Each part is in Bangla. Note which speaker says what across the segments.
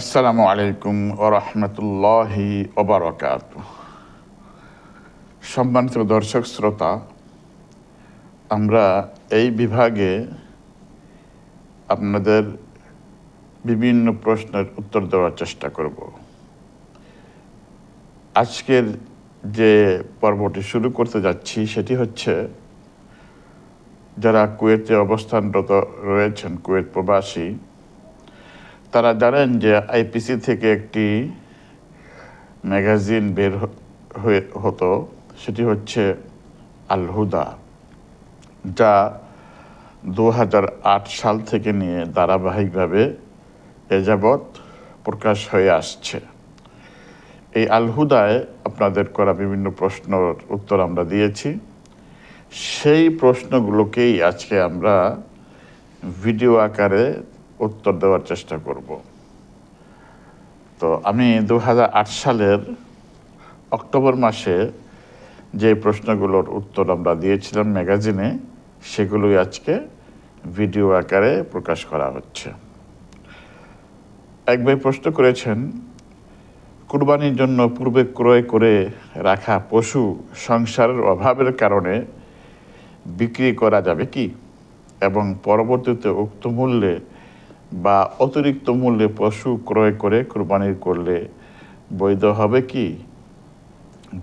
Speaker 1: আসসালামু আলাইকুম ওরহমতুল্লাহি ওবরাকাত সম্মানিত দর্শক, শ্রোতা, আমরা এই বিভাগে আপনাদের বিভিন্ন প্রশ্নের উত্তর দেওয়ার চেষ্টা করব। আজকের যে পর্বটি শুরু করতে যাচ্ছি সেটি হচ্ছে, যারা কুয়েতে অবস্থানরত রয়েছেন, কুয়েত প্রবাসী তারা জানেন যে আইপিসি থেকে একটি ম্যাগাজিন বের হয়ে, হতো, সেটি হচ্ছে আল হুদা যা দু হাজার আট সাল থেকে নিয়ে ধারাবাহিকভাবে এ যাবৎ প্রকাশ হয়ে আসছে। এই আল হুদায় আপনাদের করা বিভিন্ন প্রশ্নর উত্তর আমরা দিয়েছি। সেই প্রশ্নগুলোকেই আজকে আমরা ভিডিও আকারে উত্তর দেওয়ার চেষ্টা করব। তো আমি দু হাজার আট সালের অক্টোবর মাসে যে প্রশ্নগুলোর উত্তর আমরা দিয়েছিলাম ম্যাগাজিনে, সেগুলোই আজকে ভিডিও আকারে প্রকাশ করা হচ্ছে। এক ভাই প্রশ্ন করেছেন, কুরবানির জন্য পূর্বে ক্রয় করে রাখা পশু সংসারের অভাবের কারণে বিক্রি করা যাবে কি? এবং পরবর্তীতে উক্ত মূল্যে বা অতিরিক্ত মূল্যে পশু ক্রয় করে কুরবানি করলে বৈধ হবে কি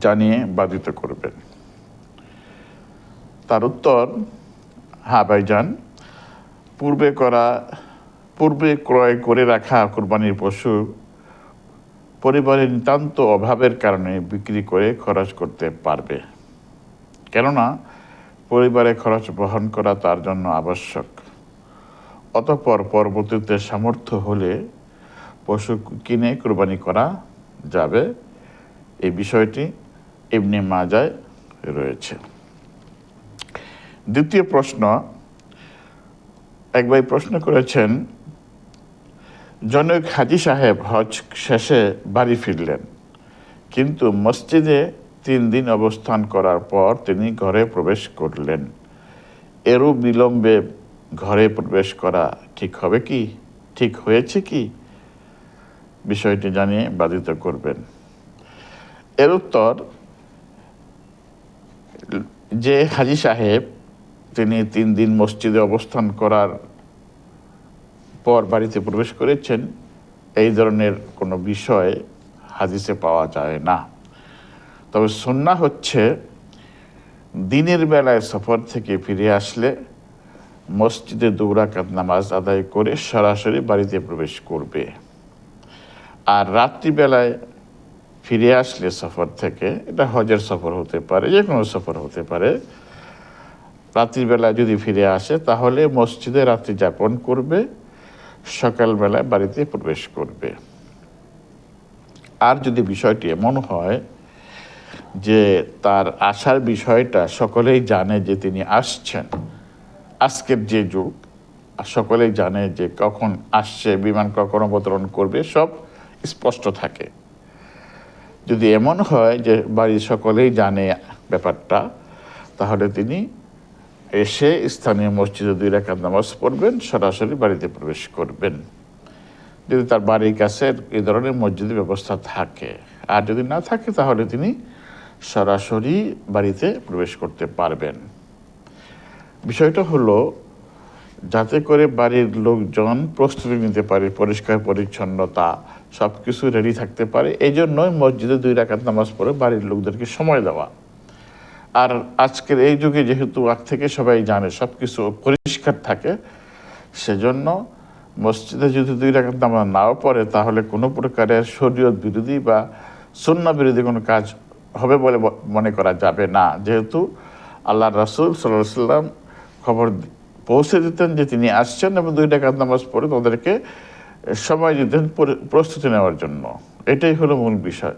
Speaker 1: জানিয়ে বাধিত করবেন। তার উত্তর হ্যাঁ ভাইজান, পূর্বে করা, পূর্বে ক্রয় করে রাখা কোরবানির পশু পরিবারের নিতান্ত অভাবের কারণে বিক্রি করে খরচ করতে পারবে। কেননা, পরিবারে খরচ বহন করা তার জন্য আবশ্যক। অতঃপর পরবর্তীতে সামর্থ্য হলে পশু কিনে কোরবানি করা যাবে। এই বিষয়টি এমনি মাজায় রয়েছে। দ্বিতীয় প্রশ্ন একবার প্রশ্ন করেছেন, জনক হাজি সাহেব হজ শেষে বাড়ি ফিরলেন, কিন্তু মসজিদে তিন দিন অবস্থান করার পর তিনি ঘরে প্রবেশ করলেন। এরও বিলম্বে ঘরে প্রবেশ করা ঠিক হবে কি? ঠিক হয়েছে কি? বিষয়টি জানিয়ে বাধিত করবেন। এর উত্তর, যে হাজি সাহেব, তিনি তিন দিন মসজিদে অবস্থান করার পর বাড়িতে প্রবেশ করেছেন, এই ধরনের কোনো বিষয় হাদিসে পাওয়া যায় না। তবে সন্না হচ্ছে, দিনের বেলায় সফর থেকে ফিরে আসলে মসজিদে দৌড়াকাত নামাজ আদায় করে সরাসরি বাড়িতে প্রবেশ করবে। আর রাত্রিবেলায় ফিরে আসলে সফর থেকে, এটা হজের সফর হতে পারে যে কোনো সফর হতে পারে, রাত্রিবেলায় যদি ফিরে আসে, তাহলে মসজিদে রাত্রি যাপন করবে, সকালবেলায় বাড়িতে প্রবেশ করবে। আর যদি বিষয়টি এমন হয় যে তার আসার বিষয়টা সকলেই জানে যে তিনি আসছেন আজকের যে যুগ সকলেই জানে যে কখন আসছে, বিমান কখন অবতরণ করবে, সব স্পষ্ট থাকে। যদি এমন হয় যে বাড়ির সকলেই জানে ব্যাপারটা, তাহলে তিনি এসে স্থানীয় মসজিদে দুই রাকাত নামাজ পড়বেন, সরাসরি বাড়িতে প্রবেশ করবেন। যদি তার বাড়ির কাছে এই ধরনের মসজিদের ব্যবস্থা থাকে, আর যদি না থাকে, তাহলে তিনি সরাসরি বাড়িতে প্রবেশ করতে পারবেন। বিষয়টা হলো, যাতে করে বাড়ির লোকজন প্রস্তুতি নিতে পারে, পরিষ্কার, পরিচ্ছন্নতা সব কিছু রেডি থাকতে পারে এই জন্যই মসজিদে দুই রাকাত নামাজ পড়ে বাড়ির লোকদেরকে সময় দেওয়া। আর আজকের এই যুগে যেহেতু আগ থেকে সবাই জানে সব কিছু পরিষ্কার থাকে, সেজন্য মসজিদে যদি দুই রাকাত নামাজ নাও পড়ে, তাহলে কোনো প্রকারের শরীয়ত বিরোধী বা সুন্না বিরোধী কোনো কাজ হবে বলে মনে করা যাবে না। যেহেতু আল্লাহ রাসুল সাল্লাহ সাল্লাম খবর পৌঁছে দিতেন যে তিনি আসছেন এবং দুই ডাকাত নামাজ পড়ে তাদেরকে সময় দিতেন প্রস্তুতি নেওয়ার জন্য। এটাই হলো মূল বিষয়।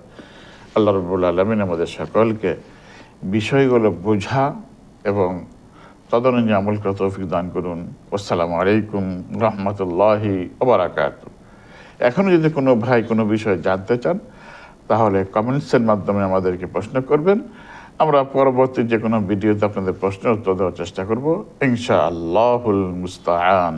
Speaker 1: আল্লাহ রবুল আলমিন আমাদের সকলকে বিষয়গুলো বোঝা এবং তদনুযায়ী আমল করে তৌফিক দান করুন। আসসালামু আলাইকুম রহমতুল্লাহি ওবরাকাত এখনও যদি কোনো ভাই কোনো বিষয় জানতে চান, তাহলে কমেন্টসের মাধ্যমে আমাদেরকে প্রশ্ন করবেন। আমরা পরবর্তী যে কোনো ভিডিওতে আপনাদের প্রশ্নের উত্তর দেওয়ার চেষ্টা করব। ইনশা আল্লাহুল মুস্তাআন।